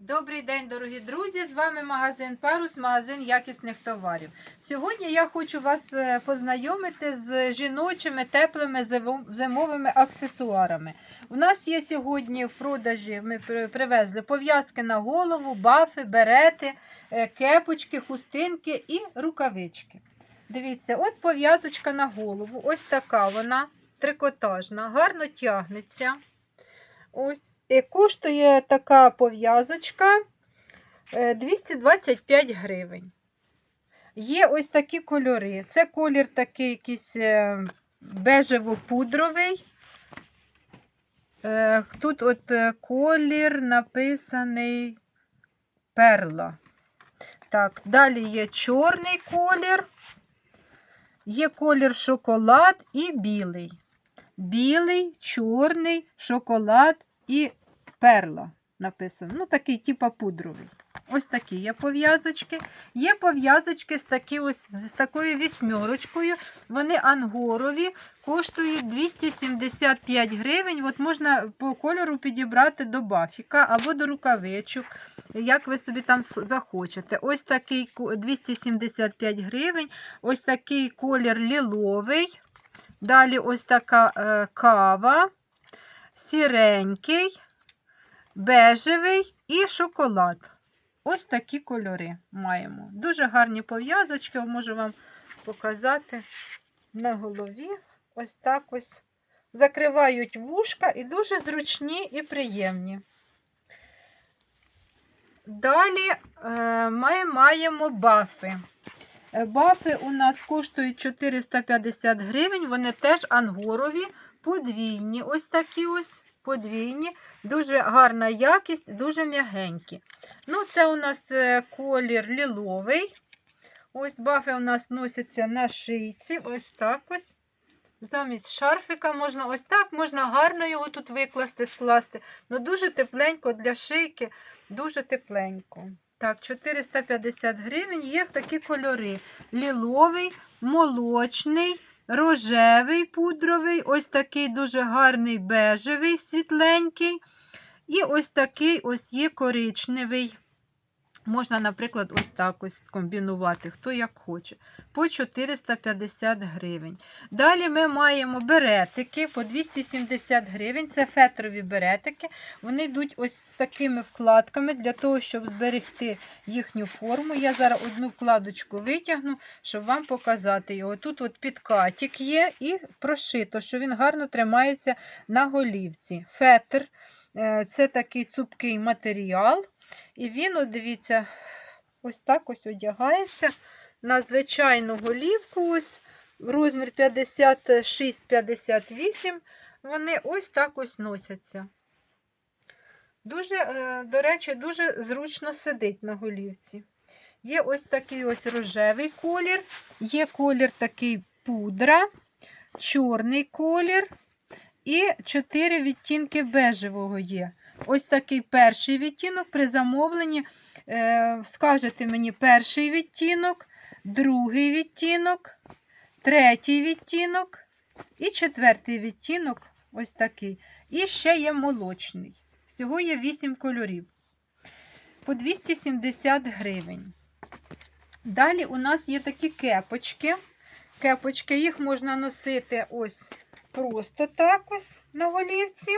Добрий день, дорогі друзі! З вами магазин Парус, магазин якісних товарів. Сьогодні я хочу вас е, познайомити з жіночими теплими зимовими аксесуарами. У нас є сьогодні в продажі, ми привезли пов'язки на голову, бафи, берети, е, кепочки, хустинки і рукавички. Дивіться, от пов'язочка на голову. Ось така вона трикотажна, гарно тягнеться. Ось. І коштує така пов'язочка е, 225 гривень. Є ось такі кольори. Це колір такий якийсь е, бежево-пудровий. Е, Тут от е, колір написаний перла. Так, далі є чорний колір, є колір шоколад і білий. Білий, чорний, шоколад і перла написано. Ну, такий, типа пудровий. Ось такі є пов'язочки. Є пов'язочки з, такі ось, з такою вісьмерочкою. Вони ангорові, коштують 275 гривень. От можна по кольору підібрати до бафіка або до рукавичок, як ви собі там захочете. Ось такий 275 гривень. Ось такий колір ліловий. Далі ось така е, кава, сіренький, бежевий і шоколад. Ось такі кольори маємо. Дуже гарні пов'язочки, можу вам показати на голові. Ось так ось закривають вушка і дуже зручні і приємні. Далі е, ми маємо бафи. Бафи у нас коштують 450 гривень, вони теж ангорові, подвійні. Ось такі ось подвійні, дуже гарна якість, дуже м'ягенькі. Ну, це у нас е, колір ліловий. Ось бафи у нас носяться на шийці. Ось так ось. Замість шарфика можна ось так, можна гарно його тут викласти, скласти. Ну, дуже тепленько для шийки, дуже тепленько. Так, 450 гривень. Є такі кольори: ліловий, молочний, рожевий пудровий, ось такий дуже гарний бежевий, світленький. І ось такий ось є коричневий. Можна, наприклад, ось так ось скомбінувати, хто як хоче. По 450 гривень. Далі ми маємо беретики по 270 гривень. Це фетрові беретики. Вони йдуть ось з такими вкладками для того, щоб зберегти їхню форму. Я зараз одну вкладочку витягну, щоб вам показати його. Тут от підкатик є і прошито, що він гарно тримається на голівці. Фетр е, це такий цупкий матеріал. І він, от дивіться, ось так ось одягається на звичайну голівку. ось Розмір 56-58. Вони ось так ось носяться. Дуже, е, до речі, дуже зручно сидить на голівці. Є ось такий ось рожевий колір, є колір такий пудра, чорний колір і 4 відтінки бежевого є. Ось такий перший відтінок. При замовленні е, скажете мені перший відтінок, другий відтінок, третій відтінок і четвертий відтінок. Ось такий. І ще є молочний. Всього є 8 кольорів. По 270 гривень. Далі у нас є такі кепочки. Кепочки, їх можна носити ось просто так ось на голівці.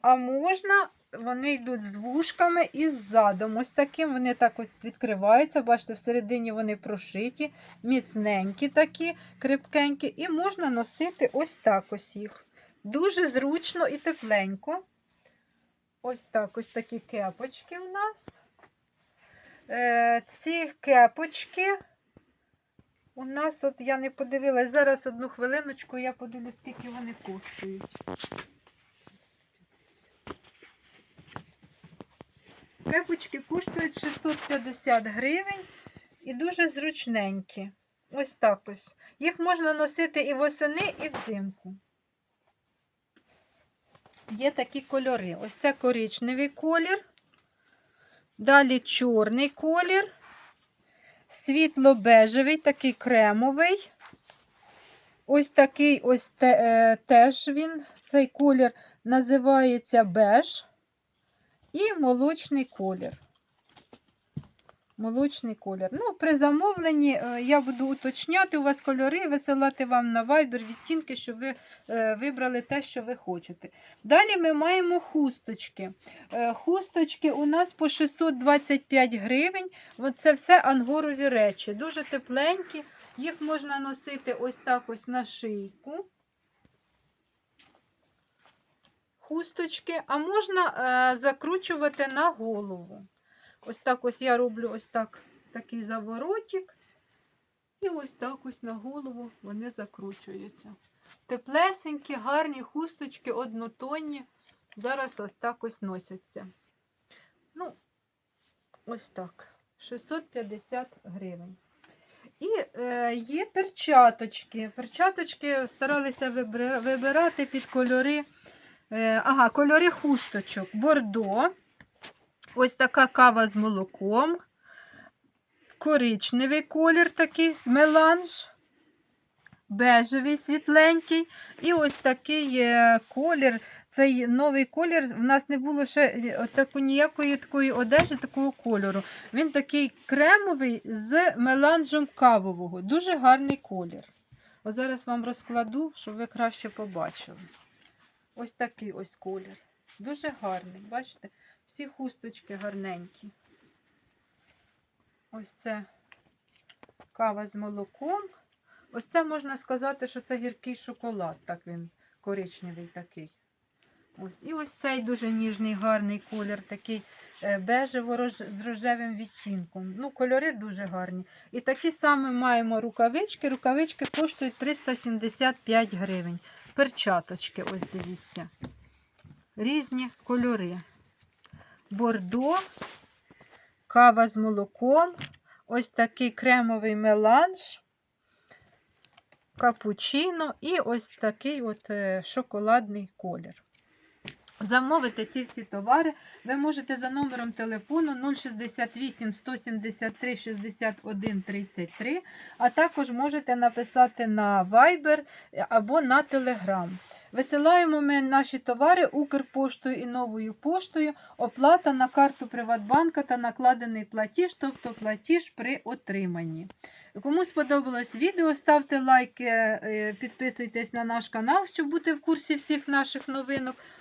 А можна, вони йдуть з вушками і з задом. Ось таким вони так ось відкриваються. Бачите, всередині вони прошиті, міцненькі такі, крепкенькі. І можна носити ось так ось їх. Дуже зручно і тепленько. Ось так ось такі кепочки у нас. Е, ці кепочки. У нас тут я не подивилась. Зараз одну хвилиночку, я подивлюсь, скільки вони коштують. Кепочки коштують 650 гривень і дуже зручненькі. Ось так ось. Їх можна носити і восени, і взимку. Є такі кольори. Ось це коричневий колір. Далі чорний колір, світло-бежевий, такий кремовий. Ось такий ось те, е, теж він, цей колір називається беж. І молочний колір. Молочний колір. Ну, при замовленні е, я буду уточняти у вас кольори, висилати вам на Viber відтінки, щоб ви е, вибрали те, що ви хочете. Далі ми маємо хусточки. Е, Хусточки у нас по 625 гривень. Це все ангорові речі. Дуже тепленькі. Їх можна носити ось так ось на шийку. Хусточки, а можна е, закручувати на голову. Ось так ось я роблю ось так такий заворотик. І ось так ось на голову вони закручуються. Теплесенькі, гарні хусточки, однотонні. Зараз ось так ось носяться. Ну, ось так. 650 гривень. І е, є перчаточки. Перчаточки старалися вибирати під кольори. Е, ага, кольори хусточок. Бордо. Ось така кава з молоком. Коричневий колір такий меланж. Бежевий світленький. І ось такий колір. Цей новий колір. В нас не було ще отаку, ніякої такої одежі, такого кольору. Він такий кремовий з меланжем кавового. Дуже гарний колір. Ось зараз вам розкладу, щоб ви краще побачили. Ось такий ось колір. Дуже гарний. Бачите? Всі хусточки гарненькі. Ось це кава з молоком. Ось це можна сказати, що це гіркий шоколад. Так він коричневий такий. Ось. І ось цей дуже ніжний, гарний колір, такий е, бежево з рожевим відтінком. Ну, кольори дуже гарні. І такі самі маємо рукавички. Рукавички коштують 375 гривень. Перчаточки, ось дивіться. Різні кольори. Бордо, кава з молоком, ось такий кремовий меланж, капучино і ось такий от е, шоколадний колір. Замовити ці всі товари ви можете за номером телефону 068 173 61 33, а також можете написати на Viber або на Telegram. Висилаємо ми наші товари Укрпоштою і новою поштою. Оплата на карту Приватбанка та накладений платіж, тобто платіж при отриманні. Кому сподобалось відео, ставте лайки, е, підписуйтесь на наш канал, щоб бути в курсі всіх наших новинок.